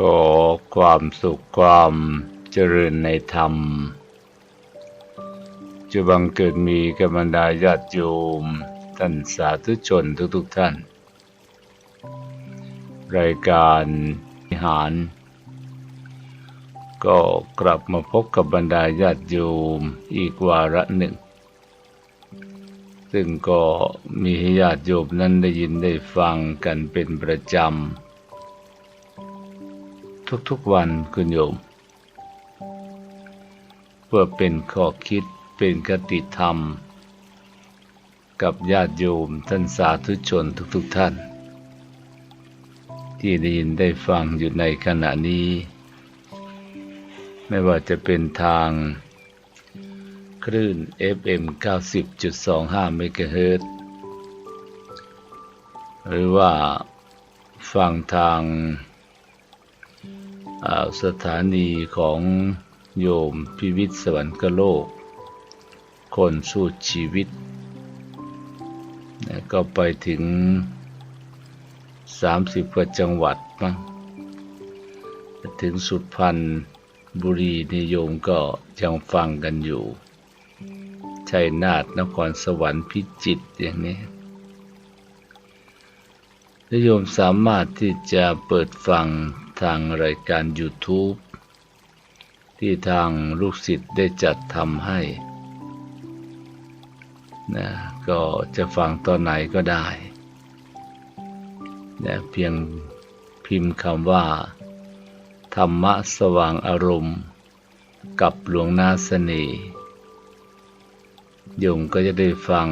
ก็ความสุขความเจริญในธรรม จะบังเกิดมีกับบรรดาญาติโยมท่านสาธุชนทุกๆทท่าน รายการวิหาร ก็กลับมาพบกับบรรดาญาติโยมอีกวาระหนึ่ง ซึ่งก็มีญาติโยมนั้นได้ยินได้ฟังกันเป็นประจำ ทุกๆวันคุณโยม เพื่อเป็นข้อคิดเป็นคติธรรม กับญาติโยมท่านสาธุชนทุกๆท่าน ที่ได้ยินได้ฟังอยู่ในขณะนี้ ไม่ว่าจะเป็นทาง คลื่น FM 90.25เมกะเฮิรตหรือว่าฟังทาง สถานีของโยมพิวิตสวรรคโลก คนสู้ชีวิต ก็ไปถึง 30 กว่าจังหวัดมั้งถึงสุดพันบุรีนิยมก็ยังฟังกันอยู่ชัยนาทนครสวรรค์พิจิตอย่างนี้นิยมสามารถที่จะเปิดฟัง ทางรายการ YouTube ที่ทางลูกศิษย์ได้จัดทำให้นะก็จะฟังตอนไหนก็ได้นะเพียงพิมพ์คำว่า ธรรมะสว่างอารมณ์ กับหลวงนาสน่ห์โยมก็จะได้ฟัง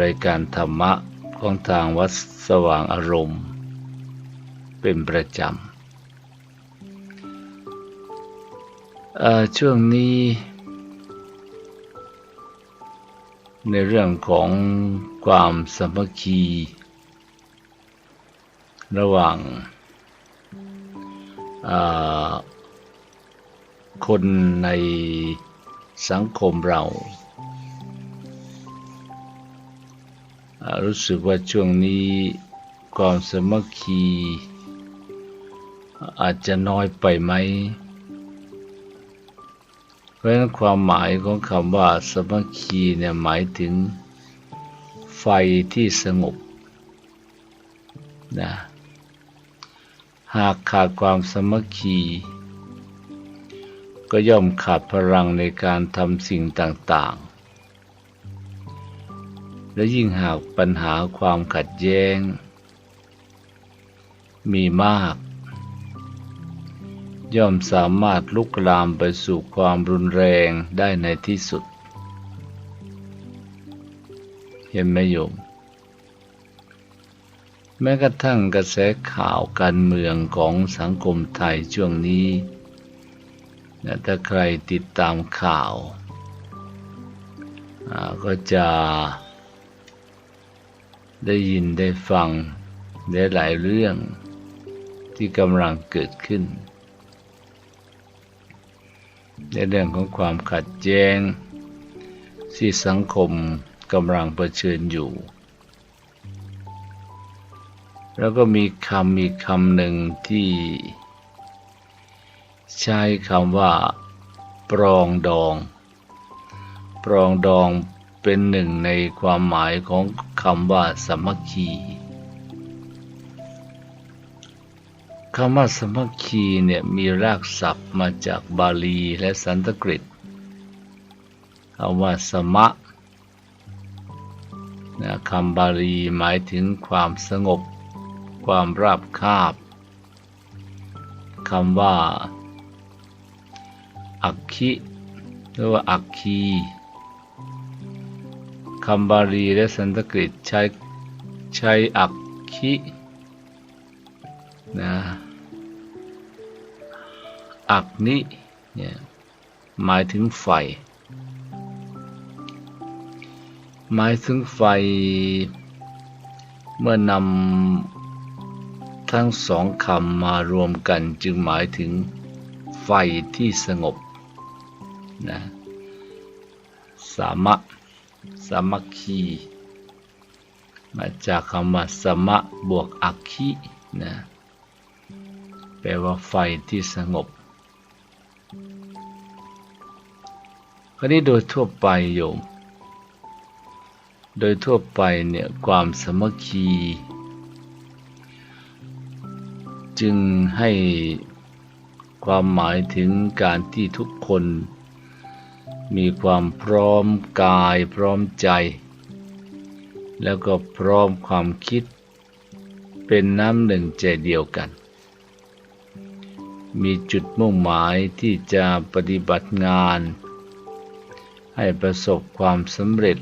รายการธรรมะของทางวัดสว่างอารมณ์ เป็นประจำช่วงนี้ ในเรื่องของความสมัคคี ระหว่างคนในสังคมเรา รู้สึกว่าช่วงนี้ความสมัคคี อาจจะน้อยไปไหม เพราะฉะนั้นความหมายของคำว่าสมัคคีเนี่ยหมายถึงไฟที่สงบนะหากขาดความสมัคคี ก็ย่อมขาดพลังในการทำสิ่งต่าง ๆ และยิ่งหากปัญหาความขัดแย้ง มีมาก ย่อมสามารถลุกลามไปสู่ความรุนแรงได้ในที่สุด เห็นไหมโยม แม้กระทั่งกระแสข่าวการเมืองของสังคมไทยช่วงนี้ถ้าใครติดตามข่าว ก็จะได้ยินได้ฟังได้หลายเรื่องที่กำลังเกิดขึ้น ในเรื่องของความขัดแย้ง ที่สังคมกำลังเผชิญอยู่ แล้วก็มีคำมีคำหนึ่งที่ใช้คำว่า ปรองดอง ปรองดองเป็นหนึ่งในความหมายของคำว่าสมัคคี คำว่าสมัคคีเนี่ยมีรากศัพท์มาจากบาลีและสันสกฤตคำว่าสมะนะคำบาลีหมายถึงความสงบ ความราบคาบคำว่า อักขิหรือว่าอักคีคำบาลีและสันสกฤตใช้ใช้อักขินะ อักนิเนี่ยหมายถึงไฟ หมายถึงไฟ เมื่อนำทั้งสองคำมารวมกันจึงหมายถึงไฟที่สงบนะสามะสามัคคีมาจากคำว่าสมะบวกอักขีนะแปลว่าไฟที่สงบ คราวนี้โดยทั่วไปโยม โดยทั่วไปเนี่ยความสมัคคี จึงให้ความหมายถึงการที่ทุกคน มีความพร้อมกายพร้อมใจ แล้วก็พร้อมความคิดเป็นน้ำหนึ่งใจเดียวกัน มีจุดมุ่งหมายที่จะปฏิบัติงาน ให้ประสบความสำเร็จ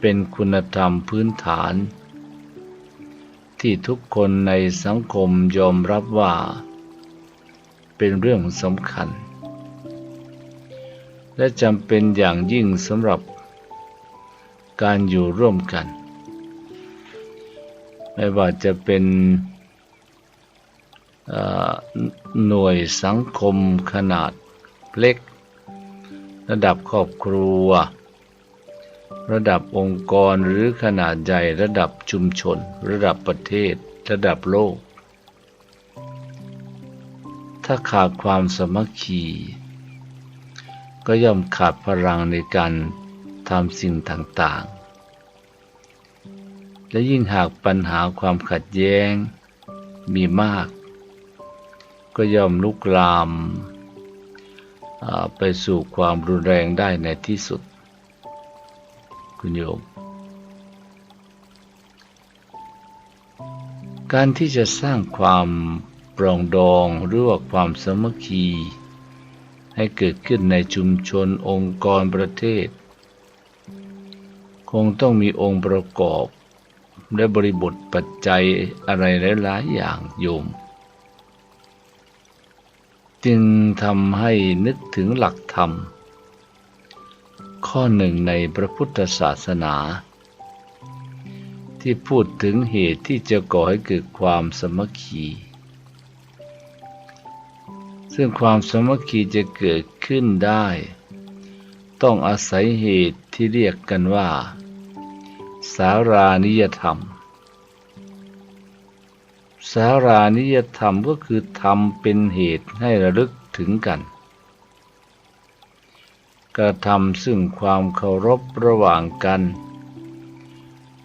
เป็นคุณธรรมพื้นฐาน ที่ทุกคนในสังคมยอมรับว่า เป็นเรื่องสำคัญ และจำเป็นอย่างยิ่งสำหรับการอยู่ร่วมกัน ไม่ว่าจะเป็นหน่วยสังคมขนาดเล็ก ระดับครอบครัว ระดับองค์กรหรือขนาดใหญ่ระดับชุมชน ระดับประเทศ ระดับโลก ถ้าขาดความสมัคคีก็ย่อมขาดพลังในการทำสิ่งต่างๆ และยิ่งหากปัญหาความขัดแย้งมีมาก ก็ย่อมลุกลาม ไปสู่ความรุนแรงได้ในที่สุด คุณโยม การที่จะสร้างความปรองดองหรือว่าความสมัคคี ให้เกิดขึ้นในชุมชนองค์กรประเทศ คงต้องมีองค์ประกอบ และบริบทปัจจัยอะไรหลายๆอย่างโยม จึงทำให้นึกถึงหลักธรรม ข้อหนึ่งในพระพุทธศาสนา ที่พูดถึงเหตุที่จะก่อให้เกิดความสมัคคี ซึ่งความสมัคคีจะเกิดขึ้นได้ ต้องอาศัยเหตุที่เรียกกันว่า สารานิยธรรม สารานิยธรรมก็คือธรรมเป็นเหตุให้ระลึกถึงกัน กระทำซึ่งความเคารพระหว่างกัน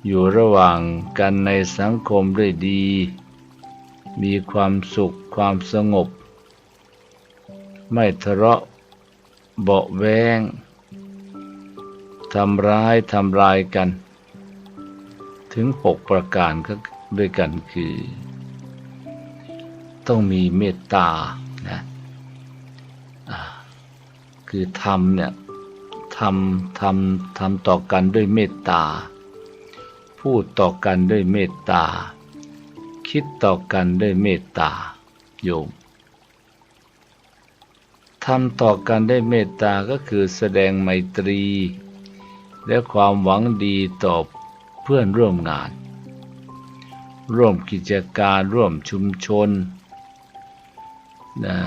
อยู่ระหว่างกันในสังคมด้วยดี มีความสุขความสงบ ไม่ทะเลาะเบาแวงทำร้ายทำลายกัน ถึงหกประการก็ด้วยกันคือ ต้องมีเมตตานะคือทำเนี่ยทำทำทำต่อกันด้วยเมตตา พูดต่อกันด้วยเมตตา คิดต่อกันด้วยเมตตาโยมทำต่อกันด้วยเมตตาก็คือแสดงไมตรี และความหวังดีต่อเพื่อนร่วมงาน ร่วมกิจการร่วมชุมชน นะ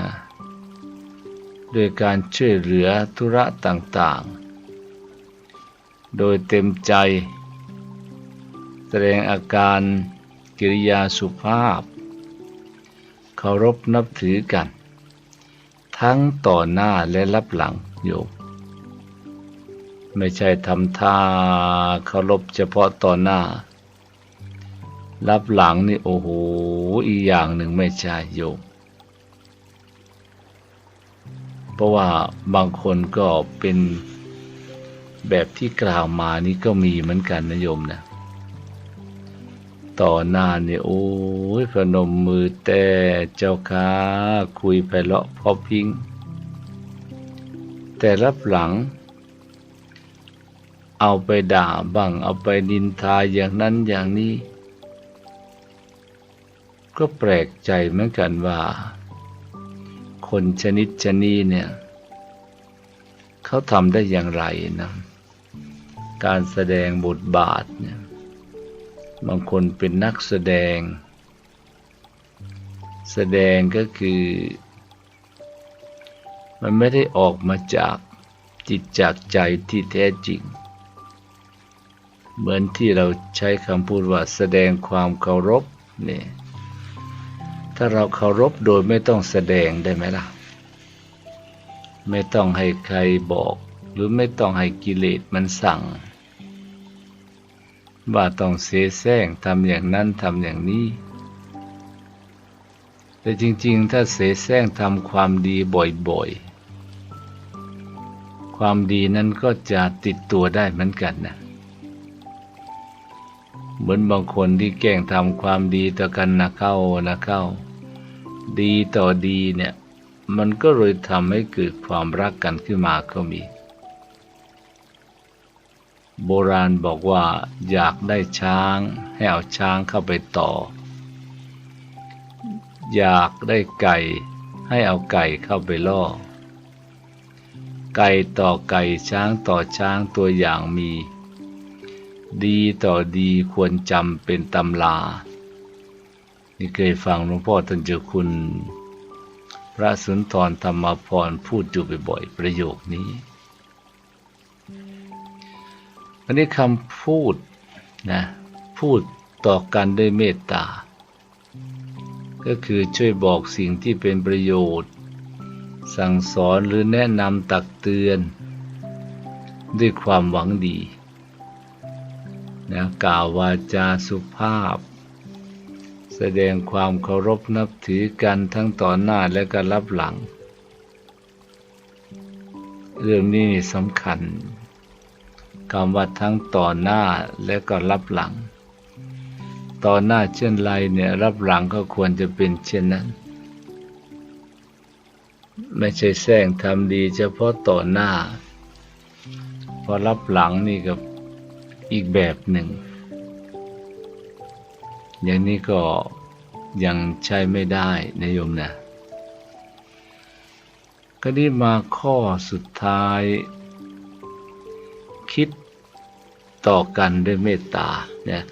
โดยการช่วยเหลือธุระต่างๆ โดยเต็มใจ แสดงอาการกิริยาสุภาพ เคารพนับถือกัน ทั้งต่อหน้าและรับหลังโยมไม่ใช่ทำท่าเคารพเฉพาะต่อหน้า รับหลังนี่โอ้โหอีกอย่างหนึ่งไม่ใช่โยม เพราะว่าบางคนก็เป็นแบบที่กล่าวมานี่ก็มีเหมือนกันนะโยมนะต่อหน้าเนี่ยโอ้ยพนมมือแต่เจ้าค้าคุยไปเลาะพอพิง แต่รับหลัง เอาไปด่าบ้างเอาไปดินทาอย่างนั้นอย่างนี้ ก็แปลกใจเหมือนกันว่า คนชนิดชนีเนี่ย เขาทำได้อย่างไรนะการแสดงบทบาทเนี่ยบางคนเป็นนักแสดง แสดงก็คือ มันไม่ได้ออกมาจากจิตจากใจที่แท้จริง เหมือนที่เราใช้คำพูดว่าแสดงความเคารพเนี่ย ถ้าเราเคารพโดยไม่ต้องแสดงได้ไหมล่ะ ไม่ต้องให้ใครบอก หรือไม่ต้องให้กิเลสมันสั่ง ว่าต้องเสแสร้งทำอย่างนั้นทำอย่างนี้ แต่จริงๆ ถ้าเสแสร้งทำความดีบ่อยๆ ความดีนั้นก็จะติดตัวได้เหมือนกันนะเหมือนบางคนที่แกล้งทำความดีต่อกันนะเข้านะเข้า ดีต่อดีเนี่ย มันก็เลยทำให้เกิดความรักกันขึ้นมาก็มี โบราณบอกว่าอยากได้ช้างให้เอาช้างเข้าไปต่อ อยากได้ไก่ให้เอาไก่เข้าไปล่อ ไก่ต่อไก่ช้างต่อช้างตัวอย่างมี ดีต่อดีควรจำเป็นตำลา นี่เคยฟังหลวงพ่อท่านเจ้าคุณ พระสุนทรธรรมพรพูดอยู่บ่อยๆประโยคนี้ อันนี้คำพูดนะพูดต่อกันด้วยเมตตา ก็คือช่วยบอกสิ่งที่เป็นประโยชน์ สั่งสอนหรือแนะนำตักเตือน ด้วยความหวังดีนะกล่าววาจาสุภาพ แสดงความเคารพนับถือกันทั้งต่อหน้าและก็รับหลัง เรื่องนี้สำคัญคำว่าทั้งต่อหน้าและก็รับหลัง ต่อหน้าเช่นไรเนี่ยรับหลังก็ควรจะเป็นเช่นนั้น ไม่ใช่แซงทำดีเฉพาะต่อหน้า พอรับหลังนี่กับอีกแบบหนึ่ง อย่างนี้ก็ยังใช้ไม่ได้นะโยมนะก็นี่มาข้อสุดท้าย คิดต่อกันด้วยเมตตาเนี่ย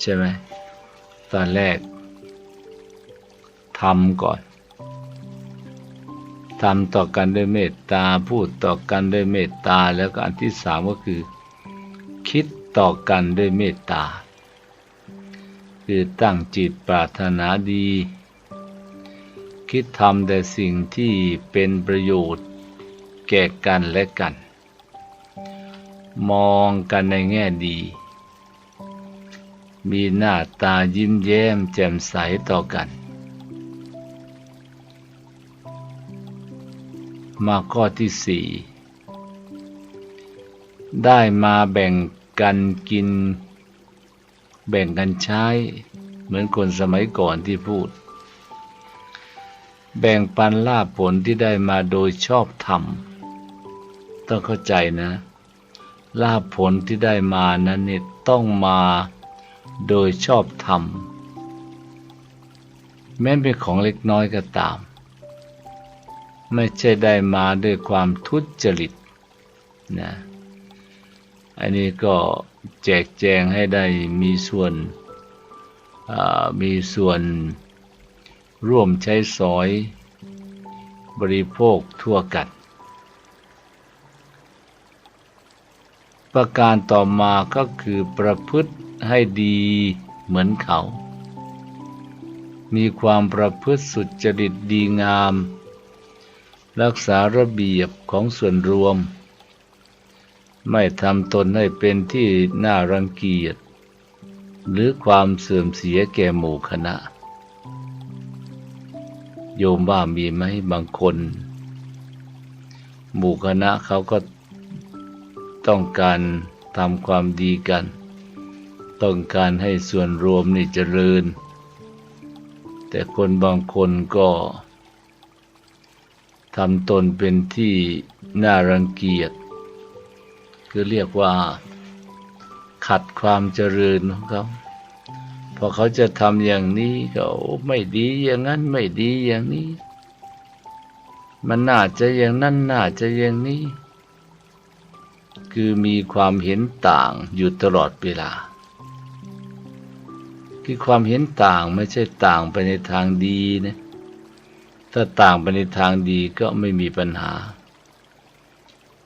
ใช่ไหมตอนแรกทำก่อนทำต่อกันด้วยเมตตา พูดต่อกันด้วยเมตตา แล้วก็อันที่สามก็คือ ต่อกันด้วยเมตตา คือตั้งจิตปรารถนาดี คิดทำแต่สิ่งที่เป็นประโยชน์แก่กันและกัน มองกันในแง่ดี มีหน้าตายิ้มแย้มแจ่มใสต่อกัน มาข้อที่สี่ได้มาแบ่ง กันกิน แบ่งกันใช้ เหมือนคนสมัยก่อนที่พูด แบ่งปันลาภผลที่ได้มาโดยชอบธรรม ต้องเข้าใจนะลาภผลที่ได้มานั้นเนี่ยต้องมาโดยชอบธรรม แม้เป็นของเล็กน้อยก็ตาม ไม่ใช่ได้มาด้วยความทุจริตนะ อันนี้ก็แจกแจงให้ได้มีส่วนมีส่วนร่วมใช้สอย บริโภคทั่วกัน ประการต่อมาก็คือประพฤติให้ดีเหมือนเขา มีความประพฤติสุจริตดีงาม รักษาระเบียบของส่วนรวม ไม่ทำตนให้เป็นที่น่ารังเกียจ หรือความเสื่อมเสียแก่หมู่คณะ โยมว่ามีไหมบางคน หมู่คณะเขาก็ต้องการทำความดีกัน ต้องการให้ส่วนรวมนี่เจริญ แต่คนบางคนก็ทำตนเป็นที่น่ารังเกียจ คือเรียกว่าขัดความเจริญของเขาพอเขาจะทำอย่างนี้ก็ไม่ดีอย่างนั้นไม่ดีอย่างนี้ มันน่าจะอย่างนั้นน่าจะอย่างนี้ คือมีความเห็นต่างอยู่ตลอดเวลา คือความเห็นต่างไม่ใช่ต่างไปในทางดีนะถ้าต่างไปในทางดีก็ไม่มีปัญหา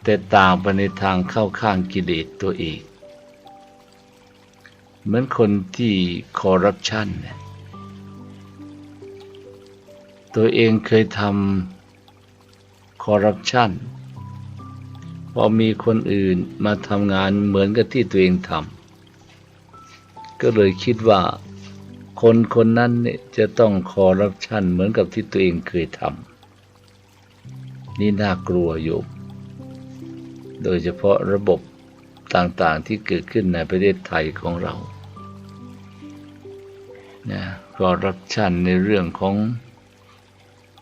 แต่ต่างไปในทางเข้าข้างกิเลสตัวเอง เหมือนคนที่คอร์รัปชันเนี่ยตัวเองเคยทำคอร์รัปชันพอมีคนอื่นมาทำงานเหมือนกับที่ตัวเองทำก็เลยคิดว่า คนคนนั้นเนี่ยจะต้องคอร์รัปชันเหมือนกับที่ตัวเองเคยทำนี่น่ากลัวอยู่ โดยเฉพาะระบบต่างๆที่เกิดขึ้นในประเทศไทยของเรานะคอร์รัปชันในเรื่องของ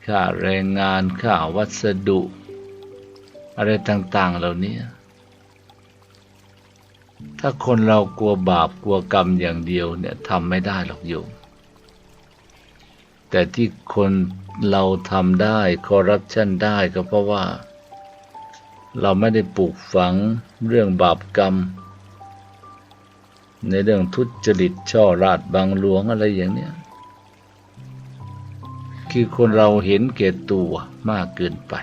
ค่าแรงงานค่าวัสดุ อะไรต่าง ๆ เหล่านี้ ถ้าคนเรากลัวบาปกลัวกรรมอย่างเดียวเนี่ยทำไม่ได้หรอกโยมแต่ที่คนเราทำได้คอร์รัปชันได้ก็เพราะว่า เราไม่ได้ปลูกฝังเรื่องบาปกรรม ในเรื่องทุจริตช่อราดบางหลวงอะไรอย่างเนี้ยคือคนเราเห็นแก่ตัวมากเกินไป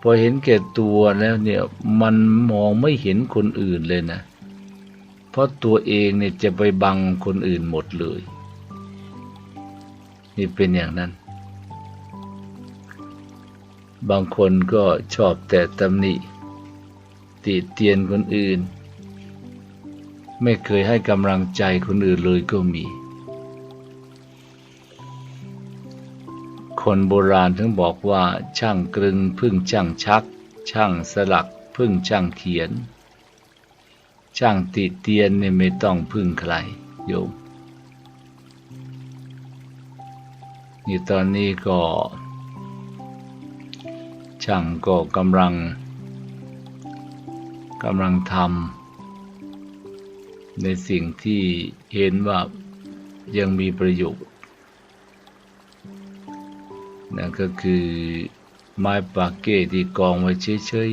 พอเห็นแก่ตัวแล้วเนี่ยมันมองไม่เห็นคนอื่นเลยนะ เพราะตัวเองเนี่ยจะไปบังคนอื่นหมดเลย นี่เป็นอย่างนั้น บางคนก็ชอบแต่ตำหนิติเตียนคนอื่น ไม่เคยให้กำลังใจคนอื่นเลยก็มี คนโบราณถึงบอกว่าช่างกลึงพึ่งช่างชัก ช่างสลักพึ่งช่างเขียน ช่างติเตียนเนี่ยไม่ต้องพึ่งใครโยมนี่ตอนนี้ก็ ช่างก็กำลังกำลังทำในสิ่งที่เห็นว่ายังมีประโยชน์นั่นก็คือไม้ปากเก้ที่กองไว้เฉย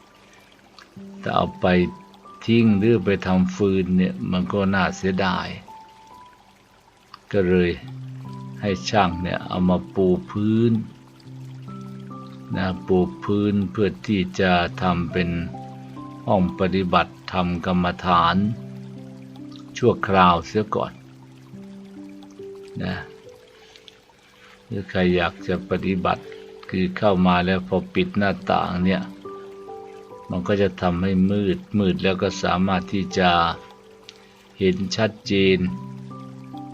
ๆแต่เอาไปทิ้งหรือไปทำฟืนเนี่ยมันก็น่าเสียดาย ก็เลยให้ช่างเนี่ยเอามาปูพื้น นะปูพื้นเพื่อที่จะทำเป็นห้องปฏิบัติธรรมกรรมฐาน ชั่วคราวเสียก่อนนะหรือใครอยากจะปฏิบัติคือเข้ามาแล้วพอปิดหน้าต่างเนี่ย มันก็จะทำให้มืดมืดแล้วก็สามารถที่จะเห็นชัดเจน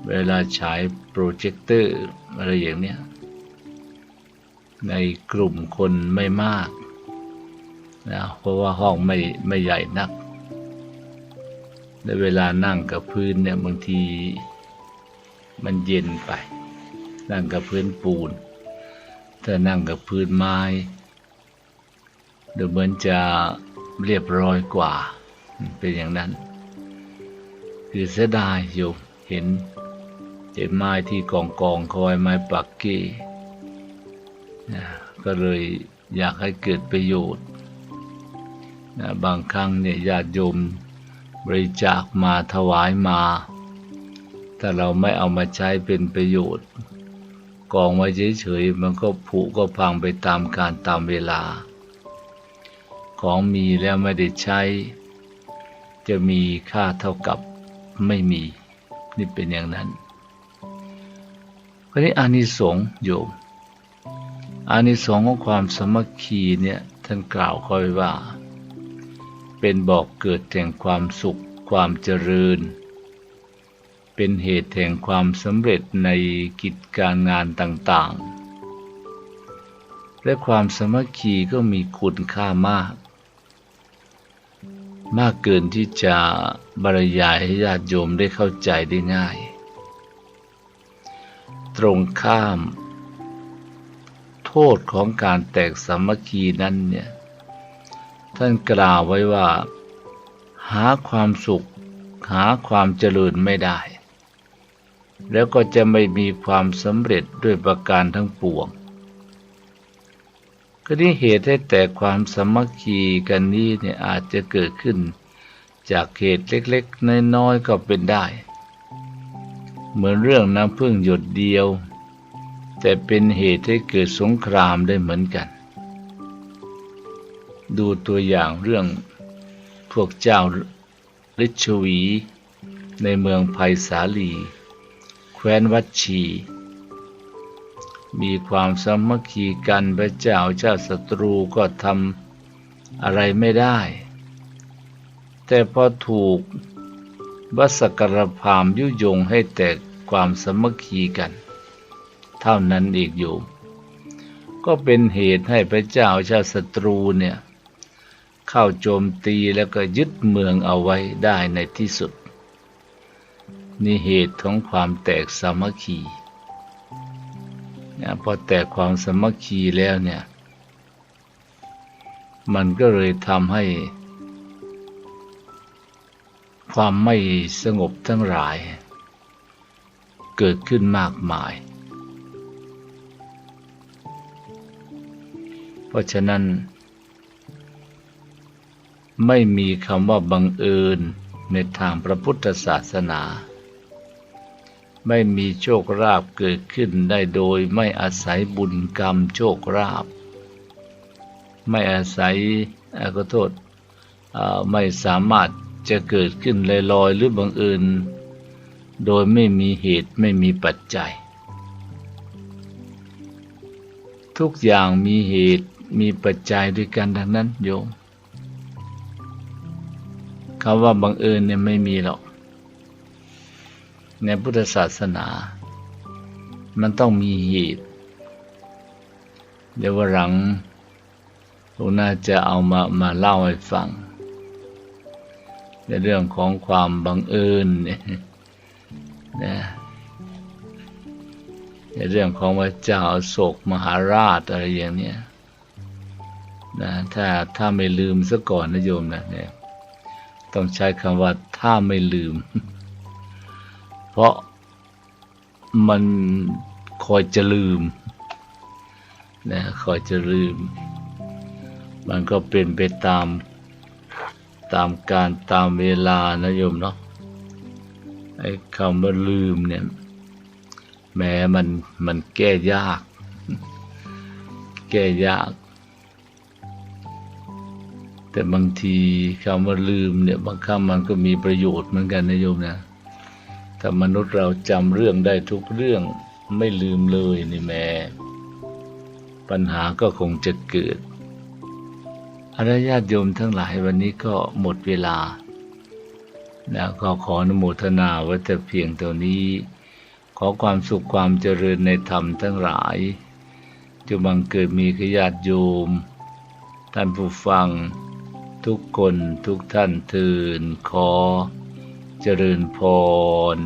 เวลาฉายโปรเจคเตอร์อะไรอย่างเนี้ย ในกลุ่มคนไม่มากนะเพราะว่าห้องไม่ไม่ใหญ่นักในเวลานั่งกับพื้นเนี่ยบางทีมันเย็นไป นั่งกับพื้นปูน ถ้านั่งกับพื้นไม้ดูเหมือนจะเรียบร้อยกว่า เป็นอย่างนั้น คือเสียดายอยู่เห็นเห็นไม้ที่กองกองคอยไม้ปักกี้ นะก็เลยอยากให้เกิดประโยชน์นะบางครั้งเนี่ยญาติโยมบริจาคมาถวายมาถ้าเราไม่เอามาใช้เป็นประโยชน์ กองไว้เฉยๆมันก็ผุก็พังไปตามการตามเวลา ของมีแล้วไม่ได้ใช้ จะมีค่าเท่ากับไม่มี นี่เป็นอย่างนั้นวันนี้อานิสงส์โยม อานิสงส์ของความสมัคคีเนี่ยท่านกล่าวคอยว่า เป็นบอกเกิดแห่งความสุขความเจริญ เป็นเหตุแห่งความสำเร็จในกิจการงานต่างๆ และความสมัคคีก็มีคุณค่ามาก มากเกินที่จะบรรยายให้ญาติโยมได้เข้าใจได้ง่าย ตรงข้าม โทษของการแตกสามัคคีนั้นเนี่ย ท่านกล่าวไว้ว่า หาความสุข หาความเจริญไม่ได้ แล้วก็จะไม่มีความสำเร็จด้วยประการทั้งปวงก็นี่เหตุให้แต่ความสมัคคีกันนี้เนี่ยอาจจะเกิดขึ้น จากเหตุเล็กๆน้อยๆก็เป็นได้ เหมือนเรื่องน้ำพึ่งหยดเดียว แต่เป็นเหตุให้เกิดสงครามได้เหมือนกัน ดูตัวอย่างเรื่องพวกเจ้าฤชวี ในเมืองไผ่สาลี แคว้นวัดชี มีความสามัคคีกันพระเจ้าเจ้าศัตรูก็ทำอะไรไม่ได้ แต่พอถูกวัสกรพามยุยงให้แตกความสามัคคีกัน เท่านั้นอีกอยู่ ก็เป็นเหตุให้พระเจ้าชาติศัตรูเนี่ย เข้าโจมตีแล้วก็ยึดเมืองเอาไว้ได้ในที่สุด นี่เหตุของความแตกสามัคคีนี่ยพอแตกความสามัคคีแล้วเนี่ย มันก็เลยทำให้ ความไม่สงบทั้งหลาย เกิดขึ้นมากมาย เพราะฉะนั้น ไม่มีคำว่าบังเอิญในทางพระพุทธศาสนา ไม่มีโชคลาภเกิดขึ้นได้โดยไม่อาศัยบุญกรรมโชคลาภไม่อาศัยอ่อขอโทษไม่สามารถจะเกิดขึ้นลอยๆหรือบังเอิญโดยไม่มีเหตุไม่มีปัจจัย ทุกอย่างมีเหตุ มีปัจจัยด้วยกันดังนั้นโยมคำว่าบังเอิญเนี่ยไม่มีหรอก ในพุทธศาสนา มันต้องมีเหตุเดี๋ยววันหลังหลวน่าจะเอามามาเล่าให้ฟัง ในเรื่องของความบังเอิญเนี่ยนะในเรื่องของพระเจ้าโศกมหาราชอะไรอย่างเนี้ย นะถ้าถ้าไม่ลืมซะก่อนนะโยมนะเนี่ยต้องใช้คำว่าถ้าไม่ลืม เพราะมันคอยจะลืมนะคอยจะลืม มันก็เป็นไปตามตามการตามเวลานะโยมเนาะไอ้คำว่าลืมเนี่ย แม้มันมันแก้ยาก แก้ยาก แต่บางทีคำว่าลืมเนี่ยบางคำมันก็มีประโยชน์เหมือนกันนะโยมนะถ้ามนุษย์เราจำเรื่องได้ทุกเรื่องไม่ลืมเลยนี่แม่ปัญหาก็คงจะเกิดอรญาติโยมทั้งหลายวันนี้ก็หมดเวลานะก็ขออนุโมทนาไว้แต่เพียงเท่านี้ ขอความสุขความเจริญในธรรมทั้งหลายจะบังเกิดมีขญาติโยม ท่านผู้ฟัง ทุกคนทุกท่านทืนขอเจริญพร